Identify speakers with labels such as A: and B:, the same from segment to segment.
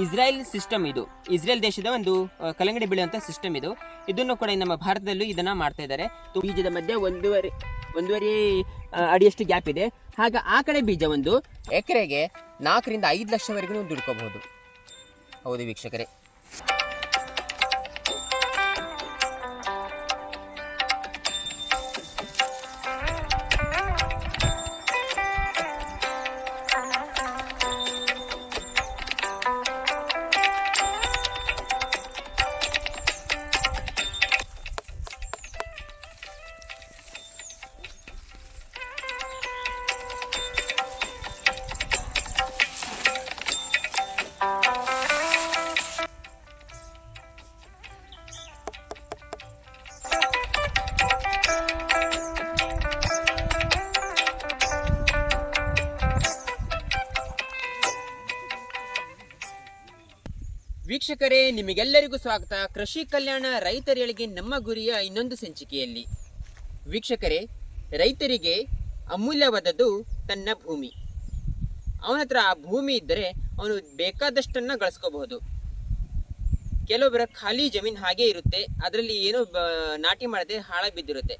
A: Israel system ಇದು. Israel ದೇಶದ ಒಂದು ಕಲಂಗಡಿ ಬೆಳೆಯುವಂಥ ಸಿಸ್ಟಮ್ ಇದು. ಇದನ್ನು ಕೂಡ ನಮ್ಮ ಭಾರತದಲ್ಲೂ ಇದನ್ನ ಮಾಡ್ತಾ ಇದ್ದಾರೆ. ಬೀಜದ ಮಧ್ಯೆ ಒಂದೂವರೆ ಒಂದೂವರೆ ಅಡಿಯಷ್ಟು ಗ್ಯಾಪ್ ಇದೆ. ಹಾಗೆ ಆ ಕಡೆ ಬೀಜ ಒಂದು ಎಕರೆಗೆ ನಾಲ್ಕರಿಂದ ಐದು ಲಕ್ಷವರೆಗೂ ದುಡ್ಕೋಬಹುದು. ಹೌದು ವೀಕ್ಷಕರೇ. ವೀಕ್ಷಕರೇ, ನಿಮಗೆಲ್ಲರಿಗೂ ಸ್ವಾಗತ. ಕೃಷಿ ಕಲ್ಯಾಣ ರೈತರಿಗೆ ನಮ್ಮ ಗುರಿಯ ಇನ್ನೊಂದು ಸಂಚಿಕೆಯಲ್ಲಿ. ವೀಕ್ಷಕರೇ, ರೈತರಿಗೆ ಅಮೂಲ್ಯವಾದದ್ದು ತನ್ನ ಭೂಮಿ. ಅವನ ಹತ್ರ ಆ ಭೂಮಿ ಇದ್ದರೆ ಅವನು ಬೇಕಾದಷ್ಟನ್ನು ಗಳಿಸ್ಕೋಬಹುದು. ಕೆಲವೊಬ್ಬರ ಖಾಲಿ ಜಮೀನು ಹಾಗೆ ಇರುತ್ತೆ. ಅದರಲ್ಲಿ ಏನೋ ನಾಟಿ ಮಾಡದೆ ಹಾಳ ಬಿದ್ದಿರುತ್ತೆ.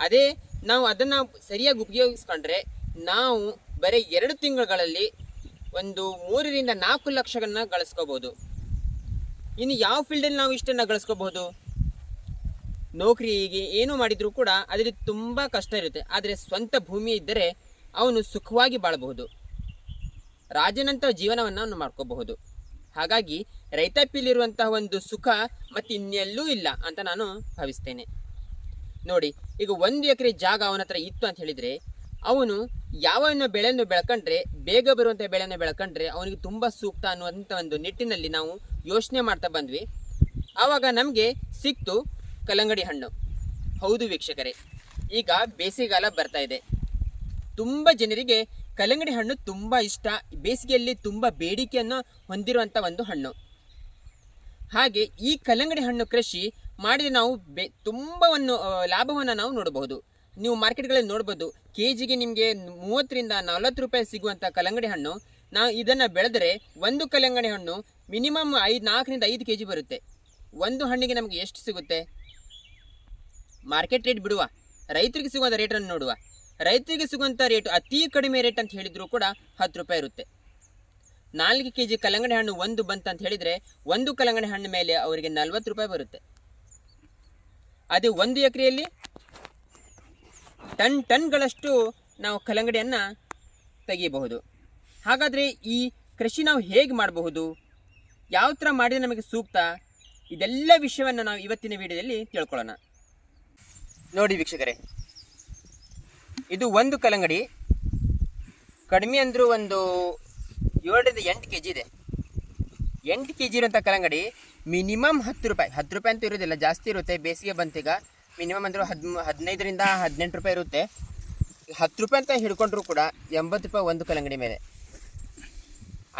A: ಅದೇ ನಾವು ಅದನ್ನು ಸರಿಯಾಗಿ ಉಪಯೋಗಿಸ್ಕೊಂಡ್ರೆ ನಾವು ಬರೀ ಎರಡು ತಿಂಗಳುಗಳಲ್ಲಿ ಒಂದು ಮೂರರಿಂದ ನಾಲ್ಕು ಲಕ್ಷಗಳನ್ನ ಗಳಿಸ್ಕೋಬಹುದು. ಇನ್ನು ಯಾವ ಫೀಲ್ಡಲ್ಲಿ ನಾವು ಇಷ್ಟನ್ನು ಗಳಿಸ್ಕೋಬಹುದು? ನೌಕರಿಗೆ ಏನು ಮಾಡಿದರೂ ಕೂಡ ಅದರಲ್ಲಿ ತುಂಬ ಕಷ್ಟ ಇರುತ್ತೆ. ಆದರೆ ಸ್ವಂತ ಭೂಮಿ ಇದ್ದರೆ ಅವನು ಸುಖವಾಗಿ ಬಾಳಬಹುದು. ರಾಜನಂತ ಜೀವನವನ್ನು ಅವನು ಮಾಡ್ಕೋಬಹುದು. ಹಾಗಾಗಿ ರೈತಾಪಿಲಿರುವಂತಹ ಒಂದು ಸುಖ ಮತ್ತು ಇನ್ನೆಲ್ಲೂ ಇಲ್ಲ ಅಂತ ನಾನು ಭಾವಿಸ್ತೇನೆ. ನೋಡಿ, ಈಗ ಒಂದು ಎಕರೆ ಜಾಗ ಅವನ ಹತ್ರ ಇತ್ತು ಅಂತ ಹೇಳಿದರೆ, ಅವನು ಯಾವ ಬೆಳೆಯನ್ನು ಬೆಳ್ಕೊಂಡ್ರೆ, ಬೇಗ ಬರುವಂಥ ಬೆಳೆಯನ್ನು ಬೆಳ್ಕೊಂಡ್ರೆ ಅವನಿಗೆ ತುಂಬ ಸೂಕ್ತ ಅನ್ನುವಂಥ ಒಂದು ನಿಟ್ಟಿನಲ್ಲಿ ನಾವು ಯೋಚನೆ ಮಾಡ್ತಾ ಬಂದ್ವಿ. ಆವಾಗ ನಮಗೆ ಸಿಕ್ತು ಕಲ್ಲಂಗಡಿ ಹಣ್ಣು. ಹೌದು ವೀಕ್ಷಕರೇ, ಈಗ ಬೇಸಿಗೆಗಾಲ ಬರ್ತಾ ಇದೆ. ತುಂಬ ಜನರಿಗೆ ಕಲ್ಲಂಗಡಿ ಹಣ್ಣು ತುಂಬ ಇಷ್ಟ. ಬೇಸಿಗೆಯಲ್ಲಿ ತುಂಬ ಬೇಡಿಕೆಯನ್ನು ಹೊಂದಿರುವಂಥ ಒಂದು ಹಣ್ಣು. ಹಾಗೆ ಈ ಕಲ್ಲಂಗಡಿ ಹಣ್ಣು ಕೃಷಿ ಮಾಡಿದ ನಾವು ಬೆ ಒಂದು ಲಾಭವನ್ನು ನಾವು ನೋಡಬಹುದು. ನೀವು ಮಾರ್ಕೆಟ್ಗಳಲ್ಲಿ ನೋಡ್ಬೋದು ಕೆ ಜಿಗೆ ನಿಮಗೆ ಮೂವತ್ತರಿಂದ ನಲವತ್ತು ರೂಪಾಯಿ ಸಿಗುವಂಥ ಕಲ್ಲಂಗಡಿ ಹಣ್ಣು. ನಾವು ಇದನ್ನು ಬೆಳೆದರೆ ಒಂದು ಕಲ್ಲಂಗಡಿ ಹಣ್ಣು ಮಿನಿಮಮ್ ಐದು, ನಾಲ್ಕರಿಂದ ಐದು ಕೆ ಜಿ ಬರುತ್ತೆ. ಒಂದು ಹಣ್ಣಿಗೆ ನಮಗೆ ಎಷ್ಟು ಸಿಗುತ್ತೆ? ಮಾರ್ಕೆಟ್ ರೇಟ್ ಬಿಡುವ. ರೈತರಿಗೆ ಸಿಗುವಂಥ ರೇಟನ್ನು ನೋಡುವ. ರೈತರಿಗೆ ಸಿಗುವಂಥ ರೇಟ್ ಅತಿ ಕಡಿಮೆ ರೇಟ್ ಅಂತ ಹೇಳಿದರೂ ಕೂಡ ಹತ್ತು ರೂಪಾಯಿ ಇರುತ್ತೆ. ನಾಲ್ಕು ಕೆ ಜಿ ಕಲ್ಲಂಗಡಿ ಹಣ್ಣು ಒಂದು ಬಂತಂತ ಹೇಳಿದರೆ ಒಂದು ಕಲ್ಲಂಗಡಿ ಹಣ್ಣು ಮೇಲೆ ಅವರಿಗೆ ನಲ್ವತ್ತು ರೂಪಾಯಿ ಬರುತ್ತೆ. ಅದೇ ಒಂದು ಎಕರೆಯಲ್ಲಿ ಟನ್, ಟನ್ಗಳಷ್ಟು ನಾವು ಕಲ್ಲಂಗಡಿಯನ್ನು ತೆಗೆಯಬಹುದು. ಹಾಗಾದರೆ ಈ ಕೃಷಿ ನಾವು ಹೇಗೆ ಮಾಡಬಹುದು? ಯಾವ ಥರ ಮಾಡಿದರೆ ನಮಗೆ ಸೂಕ್ತ? ಇದೆಲ್ಲ ವಿಷಯವನ್ನು ನಾವು ಇವತ್ತಿನ ವಿಡಿಯೋದಲ್ಲಿ ತಿಳ್ಕೊಳ್ಳೋಣ. ನೋಡಿ ವೀಕ್ಷಕರೇ, ಇದು ಒಂದು ಕಲಂಗಡಿ ಕಡಿಮೆ ಅಂದರೂ ಒಂದು ಏಳರಿಂದ ಎಂಟು ಕೆ ಜಿ ಇದೆ. ಎಂಟು ಕೆ ಜಿ ಇರುವಂಥ ಕಲಂಗಡಿ ಮಿನಿಮಮ್ ಹತ್ತು ರೂಪಾಯಿ. ಹತ್ತು ರೂಪಾಯಿ ಅಂತೂ ಇರೋದಿಲ್ಲ ಜಾಸ್ತಿ ಇರುತ್ತೆ. ಬೇಸಿಗೆ ಬಂತೀಗ ಮಿನಿಮಮ್ ಅಂದರೂ ಹದ್ ಹದಿನೈದರಿಂದ ಹದಿನೆಂಟು ರೂಪಾಯಿ ಇರುತ್ತೆ. ಹತ್ತು ರೂಪಾಯಿ ಅಂತ ಹಿಡ್ಕೊಂಡ್ರು ಕೂಡ ಎಂಬತ್ತು ರೂಪಾಯಿ ಒಂದು ಕಲಂಗಡಿ ಮೇಲೆ.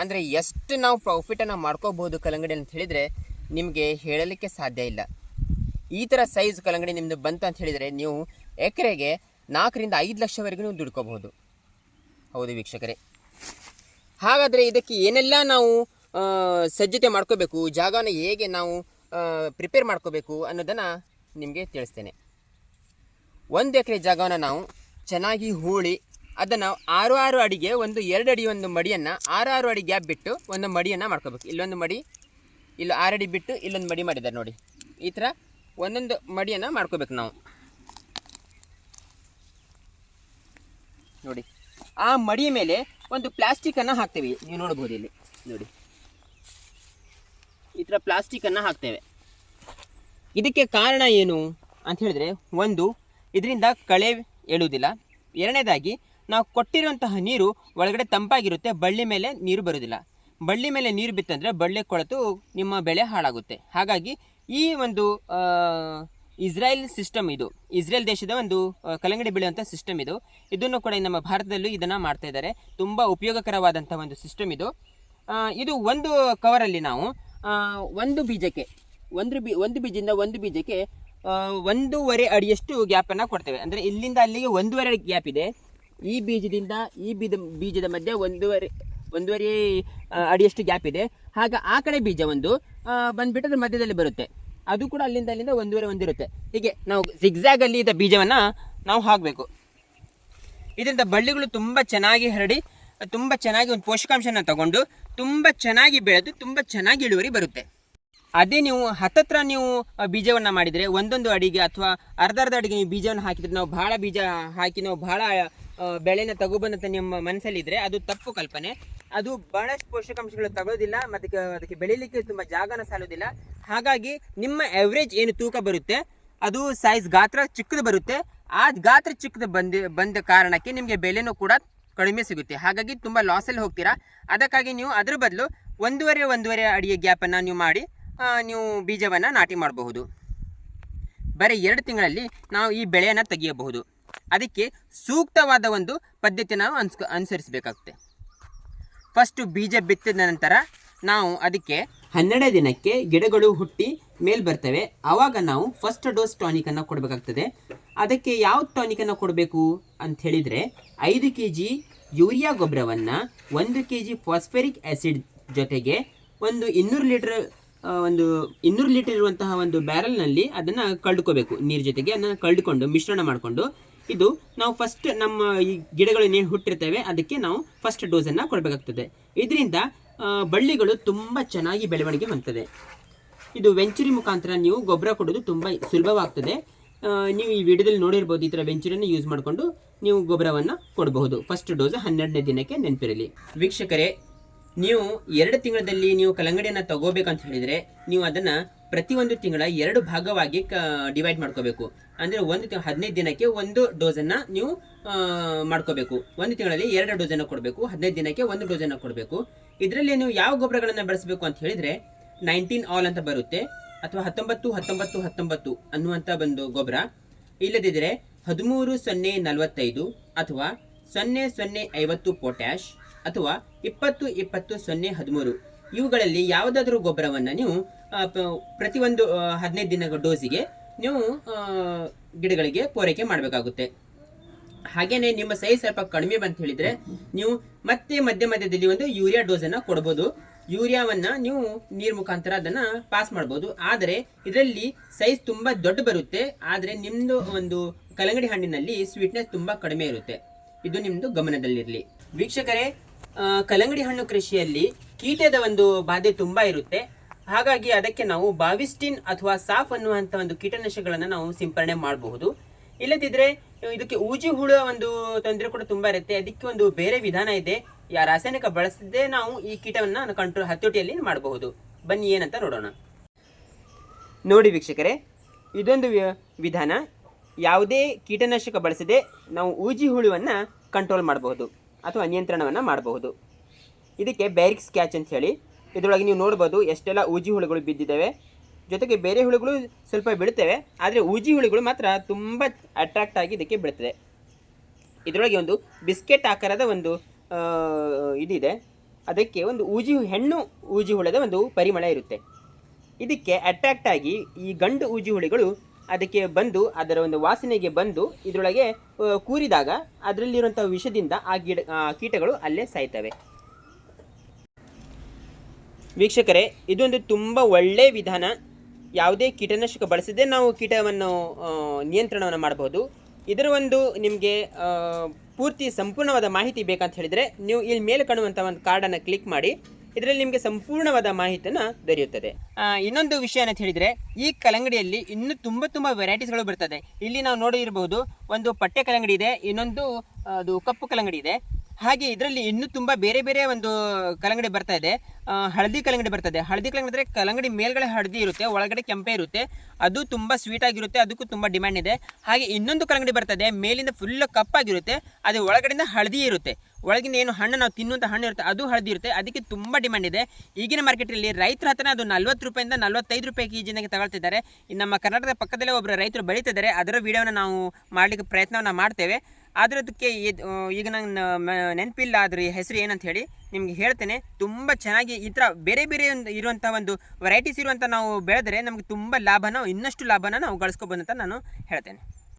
A: ಅಂದರೆ ಎಷ್ಟು ನಾವು ಪ್ರಾಫಿಟನ್ನು ಮಾಡ್ಕೋಬೋದು ಕಲ್ಲಂಗಡಿ ಅಂತ ಹೇಳಿದರೆ ನಿಮಗೆ ಹೇಳಲಿಕ್ಕೆ ಸಾಧ್ಯ ಇಲ್ಲ. ಈ ಥರ ಸೈಜ್ ಕಲ್ಲಂಗಡಿ ನಿಮ್ಮದು ಬಂತು ಅಂತ ಹೇಳಿದರೆ ನೀವು ಎಕರೆಗೆ ನಾಲ್ಕರಿಂದ ಐದು ಲಕ್ಷವರೆಗೂ ನೀವು ದುಡ್ಕೋಬಹುದು. ಹೌದು ವೀಕ್ಷಕರೇ. ಹಾಗಾದರೆ ಇದಕ್ಕೆ ಏನೆಲ್ಲ ನಾವು ಸಜ್ಜತೆ ಮಾಡ್ಕೋಬೇಕು ಜಾಗನ ಹೇಗೆ ನಾವು ಪ್ರಿಪೇರ್ ಮಾಡ್ಕೋಬೇಕು ಅನ್ನೋದನ್ನು ನಿಮಗೆ ತಿಳಿಸ್ತೇನೆ. ಒಂದು ಎಕರೆ ಜಾಗವನ್ನು ನಾವು ಚೆನ್ನಾಗಿ ಹೂಳಿ ಅದನ್ನು ಆರು ಆರು ಅಡಿಗೆ ಒಂದು ಎರಡು ಅಡಿ ಒಂದು ಮಡಿಯನ್ನು ಆರು ಆರು ಅಡಿ ಗ್ಯಾಪ್ ಬಿಟ್ಟು ಒಂದು ಮಡಿಯನ್ನು ಮಾಡ್ಕೋಬೇಕು. ಇಲ್ಲೊಂದು ಮಡಿ, ಇಲ್ಲಿ ಆರು ಅಡಿ ಬಿಟ್ಟು ಇಲ್ಲೊಂದು ಮಡಿ ಮಾಡಿದ್ದಾರೆ ನೋಡಿ. ಈ ಥರ ಒಂದೊಂದು ಮಡಿಯನ್ನು ಮಾಡ್ಕೋಬೇಕು ನಾವು. ನೋಡಿ, ಆ ಮಡಿಯ ಮೇಲೆ ಒಂದು ಪ್ಲಾಸ್ಟಿಕನ್ನು ಹಾಕ್ತೇವೆ. ನೀವು ನೋಡ್ಬೋದು ಇಲ್ಲಿ, ನೋಡಿ. ಈ ಥರ ಪ್ಲಾಸ್ಟಿಕನ್ನು ಹಾಕ್ತೇವೆ. ಇದಕ್ಕೆ ಕಾರಣ ಏನು ಅಂತ ಹೇಳಿದ್ರೆ, ಒಂದು, ಇದರಿಂದ ಕಳೆ ಎಳುವುದಿಲ್ಲ ಎರಡನೇದಾಗಿ ನಾವು ಕೊಟ್ಟಿರುವಂತಹ ನೀರು ಒಳಗಡೆ ತಂಪಾಗಿರುತ್ತೆ, ಬಳ್ಳಿ ಮೇಲೆ ನೀರು ಬರೋದಿಲ್ಲ ಬಳ್ಳಿ ಮೇಲೆ ನೀರು ಬಿತ್ತಂದರೆ ಬಳ್ಳಿ ಕೊಳೆತು ನಿಮ್ಮ ಬೆಳೆ ಹಾಳಾಗುತ್ತೆ. ಹಾಗಾಗಿ ಈ ಒಂದು ಇಸ್ರೇಲ್ ಇಸ್ರಾಯೇಲ್ ಸಿಸ್ಟಮ್ ಇದು, ಇಸ್ರೇಲ್ ದೇಶದ ಒಂದು ಕಲ್ಲಂಗಡಿ ಬೆಳೆಯುವಂಥ ಸಿಸ್ಟಮ್ ಇದು. ಇದನ್ನು ಕೂಡ ನಮ್ಮ ಭಾರತದಲ್ಲೂ ಇದನ್ನು ಮಾಡ್ತಾ ಇದ್ದಾರೆ. ತುಂಬ ಉಪಯೋಗಕರವಾದಂಥ ಒಂದು ಸಿಸ್ಟಮ್ ಇದು. ಇದು ಒಂದು ಕವರಲ್ಲಿ ನಾವು ಒಂದು ಬೀಜಕ್ಕೆ, ಒಂದು ಬಿ, ಒಂದು ಬೀಜದಿಂದ ಒಂದು ಬೀಜಕ್ಕೆ ಒಂದೂವರೆ ಅಡಿಯಷ್ಟು ಗ್ಯಾಪನ್ನು ಕೊಡ್ತೇವೆ. ಅಂದರೆ ಇಲ್ಲಿಂದ ಅಲ್ಲಿಗೆ ಒಂದೂವರೆ ಗ್ಯಾಪ್ ಇದೆ. ಈ ಬೀಜದಿಂದ ಈ ಬೀಜ ಬೀಜದ ಮಧ್ಯೆ ಒಂದೂವರೆ ಒಂದೂವರೆ ಅಡಿಯಷ್ಟು ಗ್ಯಾಪ್ ಇದೆ. ಹಾಗ ಆ ಕಡೆ ಬೀಜ ಒಂದು ಬಂದುಬಿಟ್ಟು ಅದ್ರ ಮಧ್ಯದಲ್ಲಿ ಬರುತ್ತೆ. ಅದು ಕೂಡ ಅಲ್ಲಿಂದ ಅಲ್ಲಿಂದ ಒಂದೂವರೆ ಒಂದಿರುತ್ತೆ. ಹೀಗೆ ನಾವು ಸಿಗ್ಸಾಗ್ ಅಲ್ಲಿ ಇದ್ದ ಬೀಜವನ್ನು ನಾವು ಹಾಕಬೇಕು. ಇದರಿಂದ ಬಳ್ಳಿಗಳು ತುಂಬ ಚೆನ್ನಾಗಿ ಹರಡಿ ತುಂಬ ಚೆನ್ನಾಗಿ ಒಂದು ಪೋಷಕಾಂಶನ ತಗೊಂಡು ತುಂಬ ಚೆನ್ನಾಗಿ ಬೆಳೆದು ತುಂಬ ಚೆನ್ನಾಗಿ ಇಳುವರಿ ಬರುತ್ತೆ. ಅದೇ ನೀವು ಹತ್ತತ್ರ ನೀವು ಬೀಜವನ್ನು ಮಾಡಿದರೆ ಒಂದೊಂದು ಅಡಿಗೆ ಅಥವಾ ಅರ್ಧ ಅರ್ಧ ಅಡಿಗೆ ನೀವು ಬೀಜವನ್ನು ಹಾಕಿದ್ರೆ ನಾವು ಬಹಳ ಬೀಜ ಹಾಕಿ ನಾವು ಆ, ಬೆಳೆನ ತಗೋಬಂದಂತ ನಿಮ್ಮ ಮನಸ್ಸಲ್ಲಿದ್ರೆ ಅದು ತಪ್ಪು ಕಲ್ಪನೆ. ಅದು ಬಹಳಷ್ಟು ಪೋಷಕಾಂಶಗಳು ತಗೋದಿಲ್ಲ, ಮತ್ತೆ ಅದಕ್ಕೆ ಬೆಳೀಲಿಕ್ಕೆ ತುಂಬ ಜಾಗನ ಸಾಲೋದಿಲ್ಲ. ಹಾಗಾಗಿ ನಿಮ್ಮ ಎವರೇಜ್ ಏನು ತೂಕ ಬರುತ್ತೆ, ಅದು ಸೈಜ್ ಗಾತ್ರ ಚಿಕ್ಕದು ಬರುತ್ತೆ. ಆ ಗಾತ್ರ ಚಿಕ್ಕದು ಬಂದ ಬಂದ ಕಾರಣಕ್ಕೆ ನಿಮಗೆ ಬೆಲೆನೂ ಕೂಡ ಕಡಿಮೆ ಸಿಗುತ್ತೆ. ಹಾಗಾಗಿ ತುಂಬ ಲಾಸಲ್ಲಿ ಹೋಗ್ತೀರಾ. ಅದಕ್ಕಾಗಿ ನೀವು ಅದ್ರ ಬದಲು ಒಂದೂವರೆ ಒಂದೂವರೆ ಅಡಿಯ ಗ್ಯಾಪನ್ನು ನೀವು ಮಾಡಿ ನೀವು ಬೀಜವನ್ನು ನಾಟಿ ಮಾಡಬಹುದು. ಬರೀ ಎರಡು ತಿಂಗಳಲ್ಲಿ ನಾವು ಈ ಬೆಳೆಯನ್ನು ತೆಗೆಯಬಹುದು. ಅದಕ್ಕೆ ಸೂಕ್ತವಾದ ಒಂದು ಪದ್ಧತಿ ನಾವು ಅನ್ಸ್ ಅನುಸರಿಸಬೇಕಾಗುತ್ತೆ. ಫಸ್ಟು ಬೀಜ ಬಿತ್ತಿದ ನಂತರ ನಾವು ಅದಕ್ಕೆ ಹನ್ನೆರಡು ದಿನಕ್ಕೆ ಗಿಡಗಳು ಹುಟ್ಟಿ ಮೇಲೆ ಬರ್ತವೆ. ಆವಾಗ ನಾವು ಫಸ್ಟ್ ಡೋಸ್ ಟಾನಿಕನ್ನು ಕೊಡಬೇಕಾಗ್ತದೆ. ಅದಕ್ಕೆ ಯಾವ ಟಾನಿಕನ್ನು ಕೊಡಬೇಕು ಅಂತ ಹೇಳಿದರೆ ಐದು ಕೆ ಜಿ ಯೂರಿಯಾ ಗೊಬ್ಬರವನ್ನು ಒಂದು ಕೆ ಜಿ ಫಾಸ್ಫೆರಿಕ್ ಆ್ಯಸಿಡ್ ಜೊತೆಗೆ ಒಂದು ಇನ್ನೂರು ಲೀಟ್ರ್ ಒಂದು ಇನ್ನೂರು ಲೀಟರ್ ಇರುವಂತಹ ಒಂದು ಬ್ಯಾರಲ್ನಲ್ಲಿ ಅದನ್ನು ಕಳ್ಕೋಬೇಕು. ನೀರು ಜೊತೆಗೆ ಅದನ್ನು ಕಳ್ಕೊಂಡು ಮಿಶ್ರಣ ಮಾಡಿಕೊಂಡು ಇದು ನಾವು ಫಸ್ಟ್ ನಮ್ಮ ಈ ಗಿಡಗಳು ಏನು ಹುಟ್ಟಿರ್ತೇವೆ. ಅದಕ್ಕೆ ನಾವು ಫಸ್ಟ್ ಡೋಸನ್ನು ಕೊಡಬೇಕಾಗ್ತದೆ. ಇದರಿಂದ ಬಳ್ಳಿಗಳು ತುಂಬ ಚೆನ್ನಾಗಿ ಬೆಳವಣಿಗೆ ಹೊಂದ್ತದೆ. ಇದು ವೆಂಚುರಿ ಮುಖಾಂತರ ನೀವು ಗೊಬ್ಬರ ಕೊಡೋದು ತುಂಬ ಸುಲಭವಾಗ್ತದೆ. ನೀವು ಈ ವಿಡಿಯೋದಲ್ಲಿ ನೋಡಿರ್ಬೋದು ಈ ಥರ ವೆಂಚುರಿಯನ್ನು ಯೂಸ್ ಮಾಡಿಕೊಂಡು ನೀವು ಗೊಬ್ಬರವನ್ನು ಕೊಡಬಹುದು. ಫಸ್ಟ್ ಡೋಸ್ ಹನ್ನೆರಡನೇ ದಿನಕ್ಕೆ ನೆನಪಿರಲಿ. ವೀಕ್ಷಕರೇ, ನೀವು ಎರಡು ತಿಂಗಳಲ್ಲಿ ನೀವು ಕಲ್ಲಂಗಡಿಯನ್ನು ತಗೋಬೇಕಂತ ಹೇಳಿದರೆ ನೀವು ಅದನ್ನು ಪ್ರತಿಯೊಂದು ತಿಂಗಳ ಎರಡು ಭಾಗವಾಗಿ ಕ ಡಿವೈಡ್ ಮಾಡ್ಕೋಬೇಕು. ಅಂದರೆ ಒಂದು ತಿಂಗಳ ಹದಿನೈದು ದಿನಕ್ಕೆ ಒಂದು ಡೋಸನ್ನು ನೀವು ಮಾಡ್ಕೋಬೇಕು. ಒಂದು ತಿಂಗಳಲ್ಲಿ ಎರಡು ಡೋಸನ್ನು ಕೊಡಬೇಕು. ಹದಿನೈದು ದಿನಕ್ಕೆ ಒಂದು ಡೋಸನ್ನು ಕೊಡಬೇಕು. ಇದರಲ್ಲಿ ನೀವು ಯಾವ ಗೊಬ್ಬರಗಳನ್ನು ಬಳಸಬೇಕು ಅಂತ ಹೇಳಿದರೆ ನೈನ್ಟೀನ್ ಆಲ್ ಅಂತ ಬರುತ್ತೆ. ಅಥವಾ ಹತ್ತೊಂಬತ್ತು ಹತ್ತೊಂಬತ್ತು ಹತ್ತೊಂಬತ್ತು ಅನ್ನುವಂಥ ಒಂದು ಗೊಬ್ಬರ. ಇಲ್ಲದಿದ್ದರೆ ಹದಿಮೂರು ಸೊನ್ನೆ ನಲವತ್ತೈದು ಅಥವಾ ಸೊನ್ನೆ ಸೊನ್ನೆ ಐವತ್ತು ಪೊಟ್ಯಾಶ್ ಅಥವಾ ಇಪ್ಪತ್ತು ಇಪ್ಪತ್ತು ಸೊನ್ನೆ ಹದಿಮೂರು. ಇವುಗಳಲ್ಲಿ ಯಾವುದಾದ್ರೂ ಗೊಬ್ಬರವನ್ನು ನೀವು ಪ್ರತಿಯೊಂದು ಒಂದು ಹದಿನೈದು ದಿನಗಳ ಡೋಸಿಗೆ ನೀವು ಗಿಡಗಳಿಗೆ ಪೂರೈಕೆ ಮಾಡಬೇಕಾಗುತ್ತೆ. ಹಾಗೇನೆ ನಿಮ್ಮ ಸೈಜ್ ಸ್ವಲ್ಪ ಕಡಿಮೆ ಬಂತ ಹೇಳಿದ್ರೆ ನೀವು ಮತ್ತೆ ಮಧ್ಯ ಮಧ್ಯದಲ್ಲಿ ಒಂದು ಯೂರಿಯಾ ಡೋಸನ್ನು ಕೊಡ್ಬೋದು. ಯೂರಿಯಾವನ್ನ ನೀವು ನೀರು ಮುಖಾಂತರ ಅದನ್ನ ಪಾಸ್ ಮಾಡಬಹುದು ಆದರೆ ಇದರಲ್ಲಿ ಸೈಜ್ ತುಂಬಾ ದೊಡ್ಡ ಬರುತ್ತೆ. ಆದರೆ ನಿಮ್ಮದು ಒಂದು ಕಲ್ಲಂಗಡಿ ಹಣ್ಣಿನಲ್ಲಿ ಸ್ವೀಟ್ನೆಸ್ ತುಂಬಾ ಕಡಿಮೆ ಇರುತ್ತೆ. ಇದು ನಿಮ್ಮದು ಗಮನದಲ್ಲಿರಲಿ. ವೀಕ್ಷಕರೇ ಕಲಂಗಡಿ ಹಣ್ಣು ಕೃಷಿಯಲ್ಲಿ ಕೀಟದ ಒಂದು ಬಾಧೆ ತುಂಬಾ ಇರುತ್ತೆ. ಹಾಗಾಗಿ ಅದಕ್ಕೆ ನಾವು ಬಾವಿಸ್ಟಿನ್ ಅಥವಾ ಸಾಫ್ ಅನ್ನುವಂಥ ಒಂದು ಕೀಟನಾಶಕಗಳನ್ನು ನಾವು ಸಿಂಪರಣೆ ಮಾಡಬಹುದು. ಇಲ್ಲದಿದ್ದರೆ ಇದಕ್ಕೆ ಊಜಿ ಹುಳ ಒಂದು ತೊಂದರೆ ಕೂಡ ತುಂಬಾ ಇರುತ್ತೆ. ಅದಕ್ಕೆ ಒಂದು ಬೇರೆ ವಿಧಾನ ಇದೆ. ಯಾ ರಾಸಾಯನಿಕ ಬಳಸದೇ ನಾವು ಈ ಕೀಟವನ್ನ ಕಂಟ್ರೋಲ್ ಹತೋಟಿಯಲ್ಲಿ ಮಾಡಬಹುದು. ಬನ್ನಿ ಏನಂತ ನೋಡೋಣ. ನೋಡಿ ವೀಕ್ಷಕರೇ, ಇದೊಂದು ವಿಧಾನ. ಯಾವುದೇ ಕೀಟನಾಶಕ ಬಳಸದೆ ನಾವು ಊಜಿ ಹುಳುವನ್ನು ಕಂಟ್ರೋಲ್ ಮಾಡಬಹುದು ಅಥವಾ ನಿಯಂತ್ರಣವನ್ನು ಮಾಡಬಹುದು. ಇದಕ್ಕೆ ಬ್ಯಾರಿಕ್ಸ್ ಕ್ಯಾಚ್ ಅಂತ ಹೇಳಿ. ಇದರೊಳಗೆ ನೀವು ನೋಡ್ಬೋದು ಎಷ್ಟೆಲ್ಲ ಊಜಿ ಹುಳುಗಳು ಬಿದ್ದಿದ್ದಾವೆ. ಜೊತೆಗೆ ಬೇರೆ ಹುಳುಗಳು ಸ್ವಲ್ಪ ಬೀಳ್ತವೆ, ಆದರೆ ಊಜಿ ಹುಳುಗಳು ಮಾತ್ರ ತುಂಬ ಅಟ್ರಾಕ್ಟ್ ಆಗಿ ಇದಕ್ಕೆ ಬೀಳ್ತದೆ. ಇದರೊಳಗೆ ಒಂದು ಬಿಸ್ಕೆಟ್ ಆಕಾರದ ಒಂದು ಇದಿದೆ. ಅದಕ್ಕೆ ಒಂದು ಊಜಿ ಹೆಣ್ಣು ಊಜಿ ಹುಳದ ಒಂದು ಪರಿಮಳ ಇರುತ್ತೆ. ಇದಕ್ಕೆ ಅಟ್ರಾಕ್ಟ್ ಆಗಿ ಈ ಗಂಡು ಊಜಿ ಹುಳಿಗಳು ಅದಕ್ಕೆ ಬಂದು, ಅದರ ಒಂದು ವಾಸನೆಗೆ ಬಂದು ಇದರೊಳಗೆ ಕೂರಿದಾಗ ಅದರಲ್ಲಿರುವಂಥ ವಿಷದಿಂದ ಆ ಗಿಡ ಕೀಟಗಳು ಅಲ್ಲೇ ಸಾಯ್ತವೆ. ವೀಕ್ಷಕರೇ, ಇದೊಂದು ತುಂಬ ಒಳ್ಳೆಯ ವಿಧಾನ. ಯಾವುದೇ ಕೀಟನಾಶಕ ಬಳಸದೆ ನಾವು ಕೀಟವನ್ನು ನಿಯಂತ್ರಣವನ್ನು ಮಾಡಬಹುದು ಇದರ ಒಂದು ನಿಮಗೆ ಪೂರ್ತಿ ಸಂಪೂರ್ಣವಾದ ಮಾಹಿತಿ ಬೇಕಂತ ಹೇಳಿದರೆ, ನೀವು ಇಲ್ಲಿ ಮೇಲೆ ಕಾಣುವಂಥ ಒಂದು ಕಾರ್ಡನ್ನು ಕ್ಲಿಕ್ ಮಾಡಿ, ಇದರಲ್ಲಿ ನಿಮಗೆ ಸಂಪೂರ್ಣವಾದ ಮಾಹಿತಿಯನ್ನು ದೊರೆಯುತ್ತದೆ. ಇನ್ನೊಂದು ವಿಷಯ ಅಂತ ಹೇಳಿದರೆ, ಈ ಕಲಂಗಡಿಯಲ್ಲಿ ಇನ್ನೂ ತುಂಬ ತುಂಬ ವೆರೈಟೀಸ್ಗಳು ಬರ್ತದೆ. ಇಲ್ಲಿ ನಾವು ನೋಡಿರಬಹುದು ಒಂದು ಪಟ್ಟೆ ಕಲಂಗಡಿ ಇದೆ, ಇನ್ನೊಂದು, ಅದು ಕಪ್ಪು ಕಲಂಗಡಿ ಇದೆ. ಹಾಗೆ ಇದರಲ್ಲಿ ಇನ್ನೂ ತುಂಬ ಬೇರೆ ಬೇರೆ ಒಂದು ಕಲಂಗಡಿ ಬರ್ತಾ ಇದೆ. ಹಳದಿ ಹಳದಿ ಬರ್ತಾ ಇದೆ. ಹಳದಿ ಕಲಂಗಡಿ ಅಂದರೆ ಕಲಂಗಡಿ ಮೇಲ್ಗಡೆ ಹಳದಿ ಇರುತ್ತೆ, ಒಳಗಡೆ ಕೆಂಪೆ ಇರುತ್ತೆ. ಅದು ತುಂಬ ಸ್ವೀಟ್ ಆಗಿರುತ್ತೆ, ಅದಕ್ಕೂ ತುಂಬ ಡಿಮ್ಯಾಂಡ್ ಇದೆ. ಹಾಗೆ ಇನ್ನೊಂದು ಕಲ್ಲಂಗಡಿ ಬರ್ತದೆ ಮೇಲಿಂದ ಫುಲ್ ಕಪ್ಪಾಗಿರುತ್ತೆ ಅದು ಒಳಗಡೆಯಿಂದ ಹಳದಿ ಇರುತ್ತೆ. ಒಳಗಿನ ಏನು ಹಣ್ಣು ನಾವು ತಿನ್ನುವಂಥ ಹಣ್ಣು ಇರುತ್ತೆ, ಅದು ಹಳದಿ ಇರುತ್ತೆ, ಅದಕ್ಕೆ ತುಂಬ ಡಿಮ್ಯಾಂಡ್ ಇದೆ. ಈಗಿನ ಮಾರ್ಕೆಟಲ್ಲಿ ರೈತರ ಹತ್ರ ಅದು ನಲ್ವತ್ತು ರೂಪಾಯಿಂದ ನಲ್ವತ್ತೈದು ರೂಪಾಯಿ ಕೆ ಜಿನಾಗೆ ತಗೊಳ್ತಿದ್ದಾರೆ. ನಮ್ಮ ಕರ್ನಾಟಕದ ಪಕ್ಕದಲ್ಲೇ ಒಬ್ಬರು ರೈತರು ಬೆಳೀತಿದ್ದಾರೆ, ಅದರ ವಿಡಿಯೋನ ನಾವು ಮಾಡಲಿಕ್ಕೆ ಪ್ರಯತ್ನವನ್ನು ಮಾಡ್ತೇವೆ. ಆದರೆ ಅದಕ್ಕೆ ಈಗ ನಂಗೆ ನೆನಪಿಲ್ಲ ಅದ್ರ ಹೆಸರು ಏನಂತ ಹೇಳಿ ನಿಮ್ಗೆ ಹೇಳ್ತೇನೆ. ತುಂಬ ಚೆನ್ನಾಗಿ ಈ ಥರ ಬೇರೆ ಬೇರೆ ಒಂದು ಇರುವಂಥ ಒಂದು ವೆರೈಟೀಸ್ ಇರುವಂಥ ನಾವು ಬೆಳೆದ್ರೆ ನಮಗೆ ತುಂಬ ಲಾಭನ, ಇನ್ನಷ್ಟು ಲಾಭನ ನಾವು ಗಳಿಸ್ಕೊಬೋದು ಅಂತ ನಾನು ಹೇಳ್ತೇನೆ.